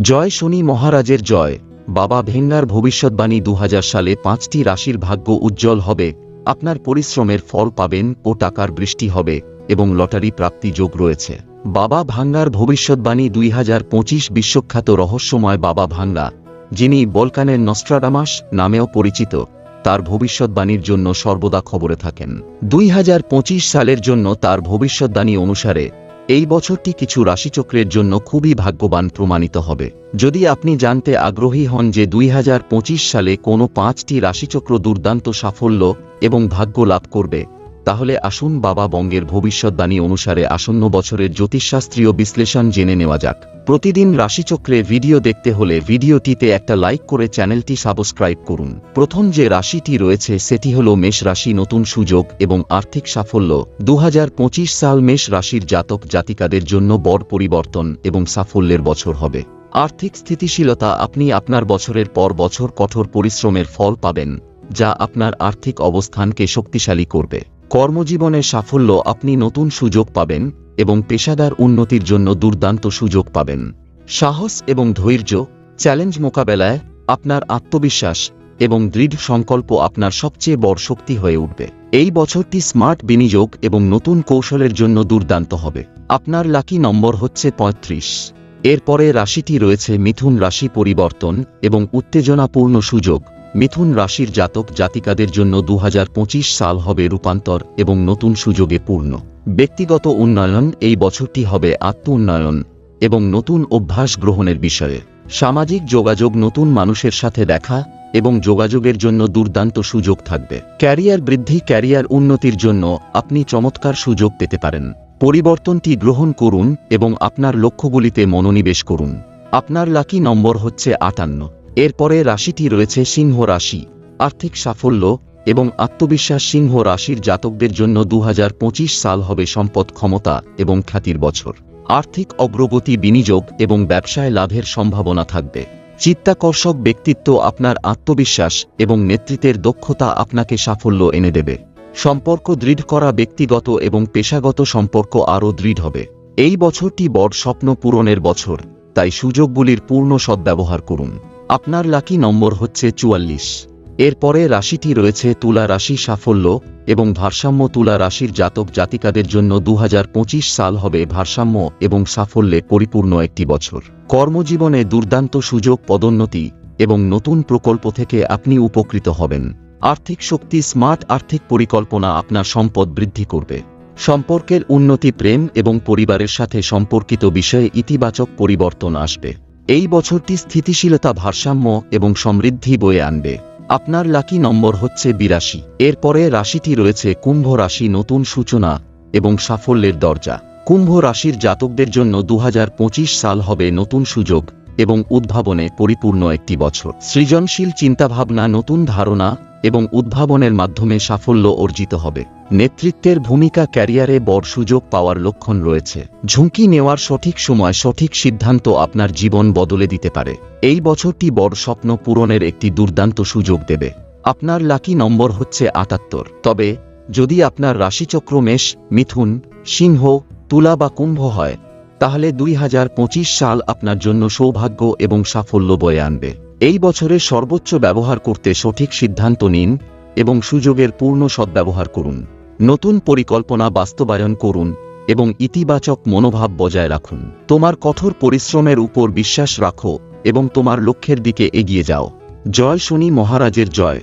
জয় শনি মহারাজের জয়। বাবা ভেঙ্গার ভবিষ্যৎবাণী দুই হাজার সালে পাঁচটি রাশির ভাগ্য উজ্জ্বল হবে। আপনার পরিশ্রমের ফল পাবেন ও টাকার বৃষ্টি হবে এবং লটারি প্রাপ্তি যোগ রয়েছে। বাবা ভাঙ্গার ভবিষ্যৎবাণী দুই হাজার পঁচিশ বিশ্বখ্যাত রহস্যময় বাবা ভাঙ্গা, যিনি বলকানের নস্ট্রাডামাস নামেও পরিচিত। তার ভবিষ্যৎবাণীর জন্য সর্বদা খবরে থাকেন। দুই হাজার পঁচিশ সালের জন্য তার ভবিষ্যৎবাণী অনুসারে এই বছরটি কিছু রাশিচক্রের জন্য খুবই ভাগ্যবান প্রমাণিত হবে। যদি আপনি জানতে আগ্রহী হন যে দুই হাজার পঁচিশ সালে কোনো পাঁচটি রাশিচক্র দুর্দান্ত সাফল্য এবং ভাগ্য লাভ করবে তাহলে আসুন বাবা বঙ্গের ভবিষ্যৎবাণী অনুসারে আসন্ন বছরের জ্যোতিষশাস্ত্রীয় বিশ্লেষণ জেনে নেওয়া যাক। প্রতিদিন রাশিচক্রে ভিডিও দেখতে হলে ভিডিওটিতে একটা লাইক করে চ্যানেলটি সাবস্ক্রাইব করুন। প্রথম যে রাশিটি রয়েছে সেটি হল মেষ রাশি নতুন সুযোগ এবং আর্থিক সাফল্য। দু হাজার পঁচিশ সাল মেষ রাশির জাতক জাতিকাদের জন্য বড় পরিবর্তন এবং সাফল্যের বছর হবে। আর্থিক স্থিতিশীলতা আপনি আপনার বছরের পর বছর কঠোর পরিশ্রমের ফল পাবেন, যা আপনার আর্থিক অবস্থানকে শক্তিশালী করবে। কর্মজীবনে সাফল্য আপনি নতুন সুযোগ পাবেন এবং পেশাদার উন্নতির জন্য দুর্দান্ত সুযোগ পাবেন। সাহস এবং ধৈর্য, চ্যালেঞ্জ মোকাবেলায় আপনার আত্মবিশ্বাস এবং দৃঢ় সংকল্প আপনার সবচেয়ে বড় শক্তি হয়ে উঠবে। এই বছরটি স্মার্ট বিনিয়োগ এবং নতুন কৌশলের জন্য দুর্দান্ত হবে। আপনার লাকি নম্বর হচ্ছে পঁয়ত্রিশ। এরপরে রাশিটি রয়েছে মিথুন রাশি পরিবর্তন এবং উত্তেজনাপূর্ণ সুযোগ। মিথুন রাশির জাতক জাতিকাদের জন্য দু হাজার পঁচিশ সাল হবে রূপান্তর এবং নতুন সুযোগে পূর্ণ। ব্যক্তিগত উন্নয়ন এই বছরটি হবে আত্ম উন্নয়ন এবং নতুন অভ্যাস গ্রহণের বিষয়ে। সামাজিক যোগাযোগ নতুন মানুষের সাথে দেখা এবং যোগাযোগের জন্য দুর্দান্ত সুযোগ থাকবে। ক্যারিয়ার বৃদ্ধি, ক্যারিয়ার উন্নতির জন্য আপনি চমৎকার সুযোগ পেতে পারেন। পরিবর্তনটি গ্রহণ করুন এবং আপনার লক্ষ্যগুলিতে মনোনিবেশ করুন। আপনার লাকি নম্বর হচ্ছে আটান্ন। এরপরে রাশিটি রয়েছে সিংহ রাশি, আর্থিক সাফল্য এবং আত্মবিশ্বাস সিংহ রাশির জাতকদের জন্য দু হাজার পঁচিশ সাল হবে সম্পদ ক্ষমতা এবং খ্যাতির বছর। আর্থিক অগ্রগতি বিনিয়োগ এবং ব্যবসায় লাভের সম্ভাবনা থাকবে। চিত্তাকর্ষক ব্যক্তিত্ব আপনার আত্মবিশ্বাস এবং নেতৃত্বের দক্ষতা আপনাকে সাফল্য এনে দেবে। সম্পর্ক দৃঢ় করা ব্যক্তিগত এবং পেশাগত সম্পর্ক আরও দৃঢ় হবে। এই বছরটি বড় স্বপ্ন পূরণের বছর, তাই সুযোগগুলির পূর্ণ সদ্ব্যবহার করুন। আপনার লাকি নম্বর হচ্ছে চুয়াল্লিশ। এরপরে রাশিটি রয়েছে তুলা রাশি সাফল্য এবং ভারসাম্য তুলা রাশির জাতক জাতিকাদের জন্য দু হাজার পঁচিশ সাল হবে ভারসাম্য এবং সাফল্যে পরিপূর্ণ একটি বছর। কর্মজীবনে দুর্দান্ত সুযোগ, পদোন্নতি এবং নতুন প্রকল্প থেকে আপনি উপকৃত হবেন। আর্থিক শক্তি, স্মার্ট আর্থিক পরিকল্পনা আপনার সম্পদ বৃদ্ধি করবে। সম্পর্কের উন্নতি, প্রেম এবং পরিবারের সাথে সম্পর্কিত বিষয়ে ইতিবাচক পরিবর্তন আসবে। এই বছরটি স্থিতিশীলতা, ভারসাম্য এবং সমৃদ্ধি বয়ে আনবে। আপনার লাকি নম্বর হচ্ছে বিরাশি। এরপরে রাশিটি রয়েছে কুম্ভ রাশি নতুন সূচনা এবং সাফল্যের দরজা। কুম্ভ রাশির জাতকদের জন্য দু হাজার পঁচিশ সাল হবে নতুন সুযোগ এবং উদ্ভাবনে পরিপূর্ণ একটি বছর। সৃজনশীল চিন্তাভাবনা, নতুন ধারণা এবং উদ্ভাবনের মাধ্যমে সাফল্য অর্জিত হবে। নেতৃত্বের ভূমিকা ক্যারিয়ারে বড় সুযোগ পাওয়ার লক্ষণ রয়েছে। ঝুঁকি নেওয়ার সঠিক সময় সঠিক সিদ্ধান্ত আপনার জীবন বদলে দিতে পারে। এই বছরটি বড় স্বপ্ন পূরণের একটি দুর্দান্ত সুযোগ দেবে। আপনার লাকি নম্বর হচ্ছে আটাত্তর। তবে, যদি আপনার রাশিচক্র মেষ, মিথুন, সিংহ, তুলা বা কুম্ভ হয়, তাহলে দুই হাজার পঁচিশ সাল আপনার জন্য সৌভাগ্য এবং সাফল্য বয়ে আনবে। এই বছরে সর্বোচ্চ ব্যবহার করতে সঠিক সিদ্ধান্ত নিন এবং সুযোগের পূর্ণ সদ্ব্যবহার করুন। নতুন পরিকল্পনা বাস্তবায়ন করুন এবং ইতিবাচক মনোভাব বজায় রাখুন। তোমার কঠোর পরিশ্রমের উপর বিশ্বাস রাখো এবং তোমার লক্ষ্যের দিকে এগিয়ে যাও। জয় শনি মহারাজের জয়।